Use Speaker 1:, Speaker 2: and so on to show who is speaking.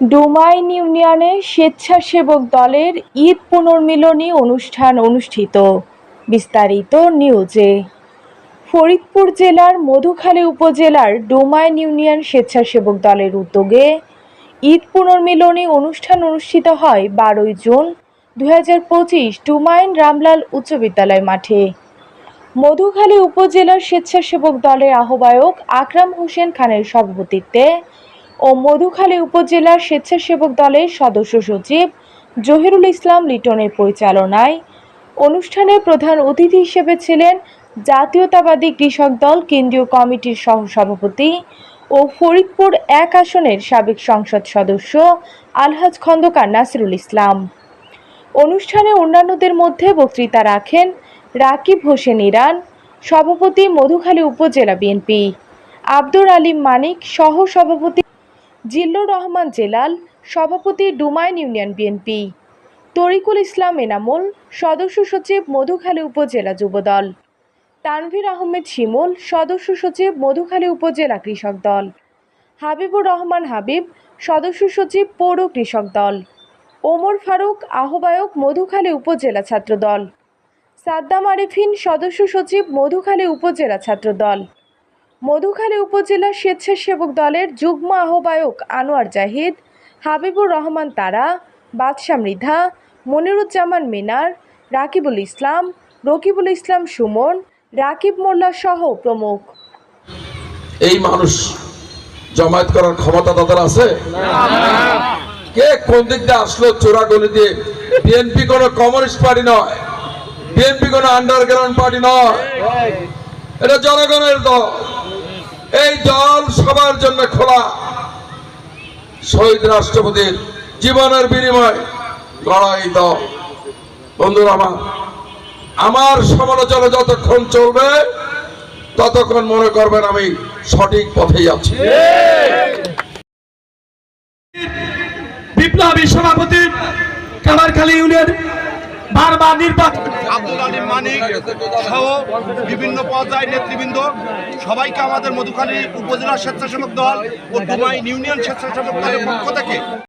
Speaker 1: Domain ইউনিয়নে স্বেচ্ছাসেবক দলের ঈদ পুনর্মিলনী অনুষ্ঠান অনুষ্ঠিত। বিস্তারিত নিউজে। ফরিদপুর জেলার মধুখালী উপজেলার ডোমাইন ইউনিয়ন স্বেচ্ছাসেবক দলের উদ্যোগে ঈদ পুনর্মিলনী অনুষ্ঠান অনুষ্ঠিত হয় বারোই জুন দু হাজার পঁচিশ ডোমাইন রামলাল উচ্চ বিদ্যালয় মাঠে। মধুখালী উপজেলার স্বেচ্ছাসেবক দলের আহ্বায়ক আকরাম হোসেন খানের সভাপতিত্বে ও মধুখালী উপজেলার স্বেচ্ছাসেবক দলের সদস্য সচিব জহিরুল ইসলাম লিটনের পরিচালনায় অনুষ্ঠানে প্রধান অতিথি হিসেবে ছিলেন জাতীয়তাবাদী কৃষক দল, কেন্দ্রীয় কমিটির সহসভাপতি ও ফরিদপুর এক আসনের সাবেক সংসদ সদস্য আলহাজ খন্দকার নাসিরুল ইসলাম। অনুষ্ঠানে অন্যান্যদের মধ্যে বক্তৃতা রাখেন রাকিব হোসেন ইরান, সভাপতি মধুখালী উপজেলা বিএনপি, আব্দুর আলিম মানিক সহ সভাপতি জিল্লুর রহমান জেলাল, সভাপতি ডুমাইন ইউনিয়ন বিএনপি। তরিকুল ইসলাম এনামুল, সদস্য সচিব মধুখালী উপজেলা যুবদল। তানভীর আহমেদ শিমুল, সদস্য সচিব মধুখালী উপজেলা কৃষক দল। হাবিবুর রহমান হাবিব, সদস্য সচিব পৌর কৃষক দল। ওমর ফারুক, আহ্বায়ক মধুখালী উপজেলা ছাত্রদল। সাদ্দাম আরিফিন, সদস্য সচিব মধুখালী উপজেলা ছাত্রদল। মধুখালী উপজেলা স্বেচ্ছাসেবক দলের যুগ্ম আহ্বায়ক আনোয়ার জাহিদ, হাবিবুর রহমান তারা, বাদশা মৃধা, মনিরুজ্জামান মিনার, রাকিবুল ইসলাম, রকিবুল ইসলাম সুমন, রাকিব মোল্লা সহ প্রমুখ।
Speaker 2: এই মানুষ জমায়েত করার ক্ষমতা তাদের আছে? কে কোন দিক দিয়ে আসলো চোরা গলি দিয়ে? বিএনপি কোন কমিউনিস্ট পার্টি নয়। বিএনপি কোন আন্ডারগ্রাউন্ড পার্টি নয়। এটা জনগণের দল। এই দল সবার জন্য খোলা। শহীদ রাষ্ট্রপতির জীবনের বিনিময় লড়াই দল। বন্ধুরা আমার আমার সমালোচনা যতক্ষণ চলবে, ততক্ষণ মনে করবেন আমি সঠিক পথেই আছি।
Speaker 3: বিপ্লবী সভাপতি কামারখালী ইউনিয়ন বারবার নির্বাচন
Speaker 4: আব্দুল আলিম মানিক সহ বিভিন্ন পর্যায়ের নেতৃবৃন্দ, সবাইকে আমাদের মধুখালী উপজেলা স্বেচ্ছাসেবক দল ও ডুমাইন ইউনিয়ন স্বেচ্ছাসেবক দলের পক্ষ থেকে